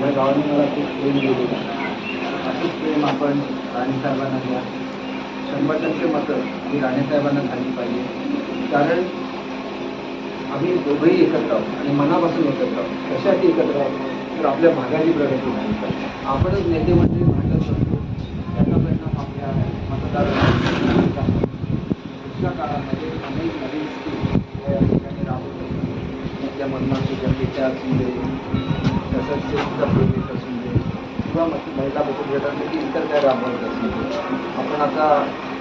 या गावाने मला खूप प्रेम दिलेलं आहे. असंच प्रेम आपण राणेसाहेबांना द्या. शंभर टक्के मतं ही राणेसाहेबांना झाली पाहिजे. कारण आम्ही दोघंही एकत्र आहोत आणि मनापासून एकत्र आहोत. कशासाठी एकत्र आहोत? तर आपल्या भागाची प्रगती झाली आपणच नेते मंडळी भांडत असतो त्याचा परिणाम आपल्या मतदार पुढच्या काळामध्ये अनेक नवीन स्कीम या ठिकाणी राबवत असतो आपल्या मधमाशी जनतेच्या असू प्रोजेक्ट असू दे किंवा मग महिला बचत गटांसाठी इतर काय राबवत असू दे आपण आता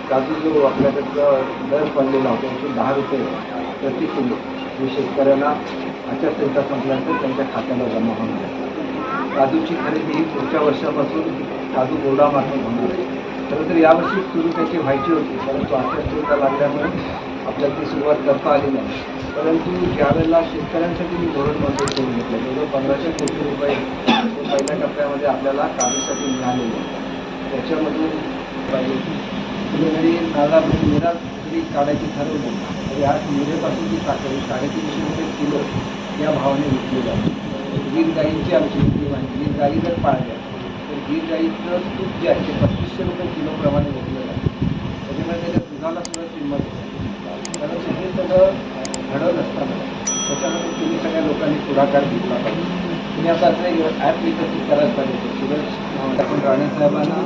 काजू जो आपल्याकडचा दर पडलेला होता एकशे दहा रुपये प्रति किलो हे शेतकऱ्यांना आचारसंहिता संपल्यानंतर त्यांच्या खात्याला जमा होणार आहे काजूची खरेदी ही पुढच्या वर्षापासून काजू बोर्डामार्फत होणार आहे खरं तर यावर्षी सुरू त्याची व्हायची होती परंतु आचारसंहिता लागल्यामुळे आपल्याला ती सुरुवात करता आली नाही. परंतु ज्यावेळेला शेतकऱ्यांसाठी मी धोरण मंजूर करून घेतलं जवळ पंधराशे कोटी रुपये हे पहिल्या टप्प्यामध्ये आपल्याला काजूसाठी मिळालेले त्याच्यामधून पाहिजे कुणीतरी नाला निरा काढायची ठरवली. तर या निरेपासून ती साखर साडेतीनशे रुपये किलो या भावाने विकली जाते. गीर गाईंची आमची स्कीम आहे गीर गाई जर पाळल्या तर ही गाईचं तूप जे आहे ते पस्तीसशे रुपये किलोप्रमाणे घेतलेलं आहे. त्याच्यामुळे त्याच्या दुधाला सुद्धा किंमत कारण हे सगळं घडत असताना त्याच्यामध्ये तुम्ही सगळ्या लोकांनी पुढाकार घेतला पाहिजे. तुम्ही आता असं एक ॲप विकसित करायला पाहिजे. सुरज आपण राणेसाहेबांना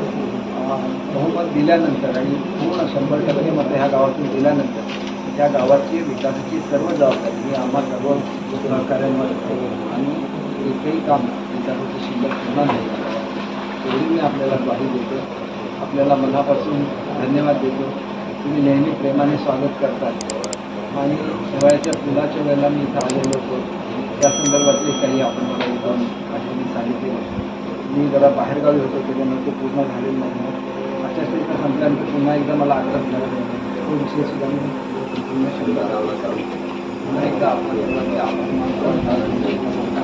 बहुमत दिल्यानंतर आणि पूर्ण शंभर टक्के मतं ह्या गावातून दिल्यानंतर त्या गावाची विकासाची सर्व जबाबदारी ही आम्हा सर्व सहकार्यांवर आणि एकही काम विकासाची शिल्लक पुन्हा नाही. एवढी मी आपल्याला ग्वाही देतो. आपल्याला मनापासून धन्यवाद देतो. तुम्ही नेहमी प्रेमाने स्वागत करतात. आणि हिवाळ्याच्या फुलाच्या वेळेला मी इथं आलेलो होतो. त्या संदर्भातले काही आपण मला एकदम आठवणी सांगितले मी जरा बाहेरगावी होतो त्याच्यानंतर पूर्ण झालेलं नाही आचारसंहिता संपल्यानंतर पुन्हा एकदा मला आग्रह झाला. तो विषय सुद्धा मी पूर्ण शब्द पुन्हा एकदा आपण आपण मानतो.